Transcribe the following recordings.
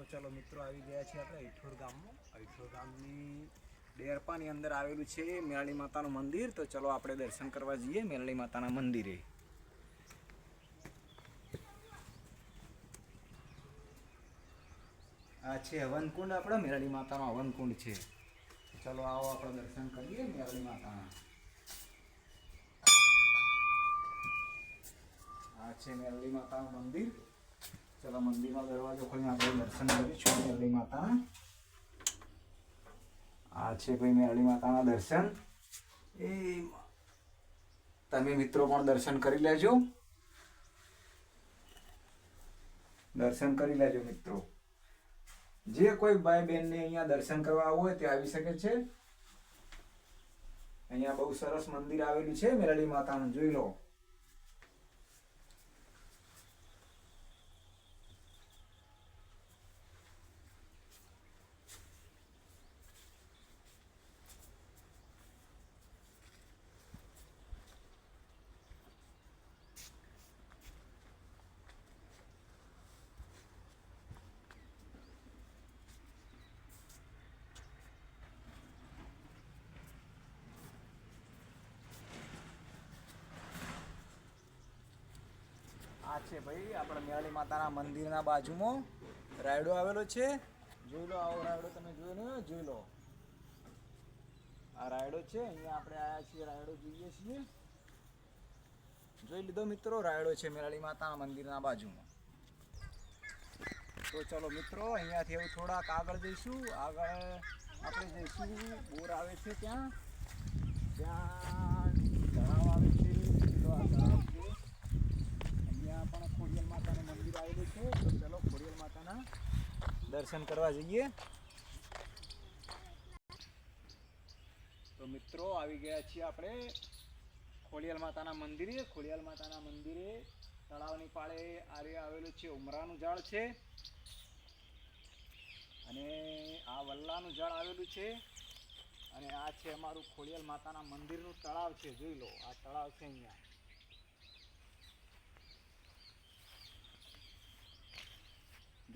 તો ચલો મિત્રો આવી ગયા છે આપણે ઈઠોર ગામમાં. ઈઠોર ગામની ડેરપાની અંદર આવેલું છે મેરળી માતાનું મંદિર. તો ચલો આપણે દર્શન કરવા જઈએ મેરળી માતાના મંદિરે. આ છે હવનકુંડ આપણે મેરળી માતાનો હવનકુંડ છે. ચલો આવો આપણે દર્શન કરીએ મેરળી માતાના. આ છે મેરળી માતાનું મંદિર. ચલો મંદિરનો દરવાજો ખોલીને આપણે દર્શન કરીશું મેરળી માતાના. આ છે ભાઈ મેરળી માતાના દર્શન. એ તમે મિત્રો પણ દર્શન કરી લેજો. દર્શન કરી લેજો મિત્રો. જે કોઈ ભાઈ બહેનને અહીંયા દર્શન કરવા આવવું હોય તે આવી શકે છે. અહીંયા બહુ સરસ મંદિર આવેલું છે મેરળી માતાનું. જોઈ લો. આ છે ભાઈ. આપણે મેરળી માતાના મંદિરના બાજુમાં રાયડો આવેલો છે. જોઈ લો આવો રાયડો તમે જોયો ને જોઈ લો. આ રાયડો છે, અહીંયા આપણે આવ્યા છીએ, રાયડો જોઈએ છીએ. જોઈ લીધો મિત્રો, રાયડો છે મેરળી માતાના મંદિરના બાજુમાં. તો ચલો મિત્રો, અહીંયાથી હવે થોડાક આગળ જઈશું. આગળ આપણે જઈશું, બોર આવે છે ત્યાં. ત્યાં તળાવ આવે છે. તો આ તળાવ પણ ખોડિયલ માતાનું મંદિર આવેલું છે. તો ચલો ખોડિયાલ માતાના દર્શન કરવા જઈએ. તો મિત્રો, આવી ગયા છીએ આપણે ખોડિયાલ માતાના મંદિરે. ખોડિયાલ માતાના મંદિરે તળાવની પાળે આરે આવેલું છે ઉમરાનું ઝાડ છે. અને આ વલ્લાનું ઝાડ આવેલું છે. અને આ છે અમારું ખોડિયાલ માતાના મંદિરનું તળાવ છે. જોઈ લો, આ તળાવ છે અહીંયા.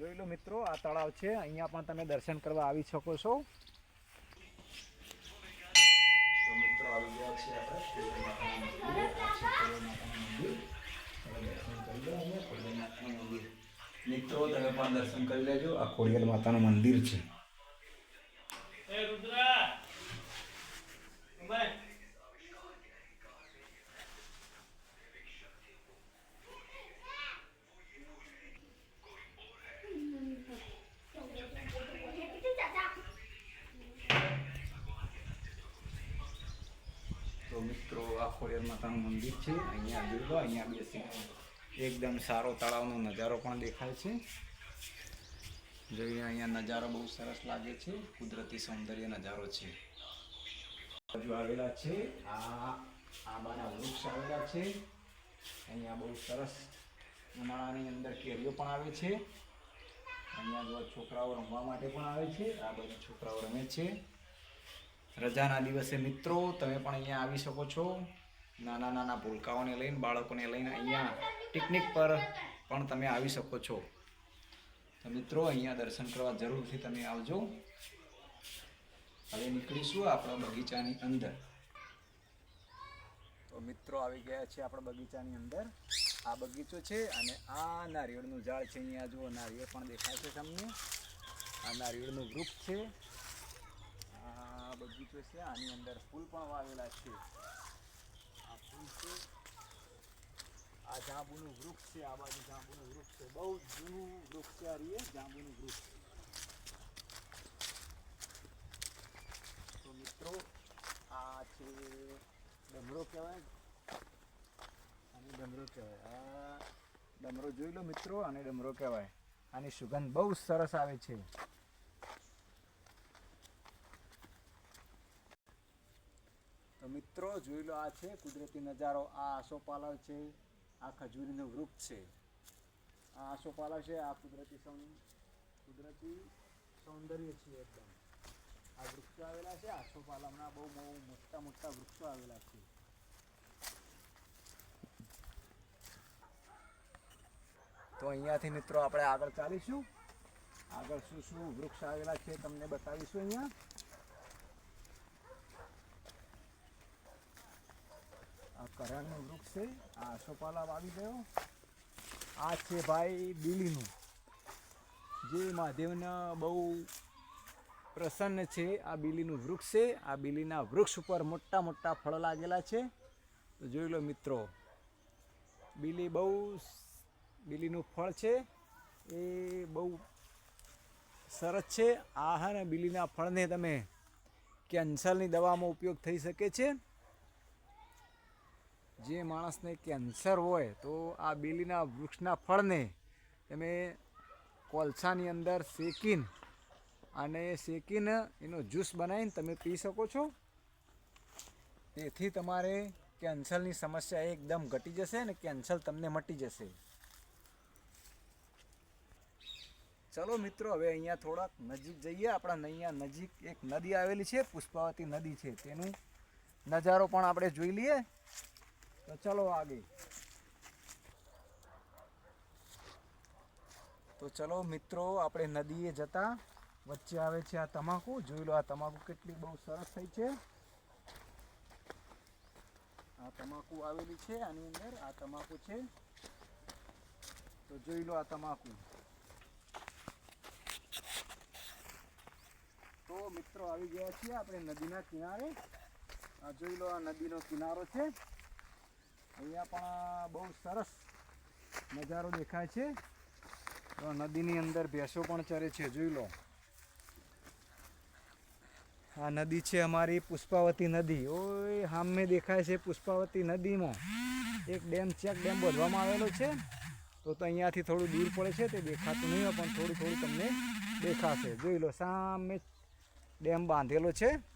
જોઈ લો મિત્રો, આ તળાવ છે. અહીંયા પણ તમે દર્શન કરવા આવી શકો છો. મિત્રો. મિત્રો, તમે પણ દર્શન કરી લેજો. આ ખોડિયાલ માતાનું મંદિર છે તો મિત્રો આ ખોડિયાર માતાનું મંદિર છે. અહીંયા જોઈ અહીંયા બેસી એકદમ સારો તળાવનો નજારો પણ દેખાય છે. જોઈએ, અહીંયા નજારો બહુ સરસ લાગે છે. કુદરતી સૌંદર્ય નજારો છે. બાજુ આવેલા છે. આ આંબાના વૃક્ષ આવેલા છે. અહીંયા બહુ સરસ ઉનાળાની અંદર કેરીઓ પણ આવે છે. અહીંયા છોકરાઓ રમવા માટે પણ આવે છે. આ બધા છોકરાઓ રમે છે. રજાના દિવસે મિત્રો, તમે પણ અહીંયા આવી શકો છો. નાના નાના ભૂલકાઓને લઈને, બાળકોને લઈને અહીંયા પિકનિક પર પણ તમે આવી શકો છો. તો મિત્રો, અહીંયા દર્શન કરવા જરૂરથી તમે આવજો. હવે નીકળીશું આપણા બગીચાની અંદર. તો મિત્રો, આવી ગયા છે આપણા બગીચાની અંદર. આ બગીચો છે અને આ નારિયેળનું ઝાડ છે અહીંયા. જુઓ, નારિયેળ પણ દેખાય છે તમને. આ નારિયેળનું વૃક્ષ છે. આ બગીચો છે, આની અંદર ફૂલ પણ વાવેલા છે. આ ફૂલ છે. આ જાંબુનું વૃક્ષ છે, આ બાજુ જાંબુનું વૃક્ષ છે. બહુ જૂનું વૃક્ષ છે આ રીએ, જાંબુનું વૃક્ષ. તો મિત્રો, આ છે ડમરો કહેવાય. અને ડમરો કહેવાય. આ ડમરો જોઈ લો મિત્રો અને ડમરો કહેવાય. આની સુગંધ બહુ સરસ આવે છે તો મિત્રો, જોઈ લો આ છે, કુદરતી નજારો. આ આસોપાલવ છે, આ ખજૂરીનું વૃક્ષ છે. આ આસોપાલવ છે, આ કુદરતી સૌ- કુદરતી સૌંદર્ય છે એકદમ. આ વૃક્ષો આવેલા છે, આસોપાલવના બહુ બહુ મોટા મોટા વૃક્ષો આવેલા છે. તો અહીંયાથી મિત્રો આપણે આગળ ચાલીશું. આગળ શું શું વૃક્ષ આવેલા છે, તમને બતાવીશું અહીંયા આ કરાળનું વૃક્ષ છે. આ આસોપાલા વાવી ગયો આ છે ભાઈ બીલીનું. જે મહાદેવના બહુ પ્રસન્ન છે. આ બીલીનું વૃક્ષ છે. આ બીલીના વૃક્ષ ઉપર મોટા મોટા ફળ લાગેલા છે. તો જોઈ લો મિત્રો, બીલી બહુ બીલીનું ફળ છે. એ બહુ સરસ છે. આ હા બીલીના ફળને તમે કેન્સરની દવામાં ઉપયોગ થઈ શકે છે. જે માણસને કેન્સર હોય તો આ બેલીના વૃક્ષના ફળને તમે કોલસાની અંદર શેકીને અને શેકીને એનો જ્યુસ બનાવીને તમે પી શકો છો. તેથી તમારે કેન્સરની સમસ્યા એકદમ ઘટી જશે અને કેન્સર તમને મટી જશે. ચલો મિત્રો, હવે અહીંયા થોડાક નજીક જઈએ. આપણા અહીંયા નજીક એક નદી આવેલી છે, પુષ્પાવતી નદી છે. તેનું નજારો પણ આપણે જોઈ લઈએ. તો ચલો આગે. તો ચલો મિત્રો, આપણે નદીએ જતા વચ્ચે આવે છે આ તમાકુ. જોઈ લો આ તમાકુ કેટલી બહુ સરસ થઈ છે. આ તમાકુ આવેલી છે આની અંદર, આ તમાકુ છે. તો જોઈ લો આ તમાકુ. તો મિત્રો, આવી ગયા છીએ આપણે નદીના કિનારે. આ જોઈ લો આ નદીનો કિનારો છે. અહીંયા પણ બહુ સરસ નજારો દેખાય છે. તો નદીની અંદર ભેંસો પણ ચરે છે, જોઈ લો. આ નદી છે અમારી પુષ્પાવતી નદી. ઓય, સામે દેખાય છે પુષ્પાવતી નદીમાં. એક ડેમ ચેક ડેમ બાંધવામાં આવેલો છે. તો તો અહીંયાથી થોડું દૂર પડે છે, તે દેખાતું નહીં પણ થોડું થોડું તમને દેખાશે. જોઈ લો, સામે ડેમ બાંધેલો છે.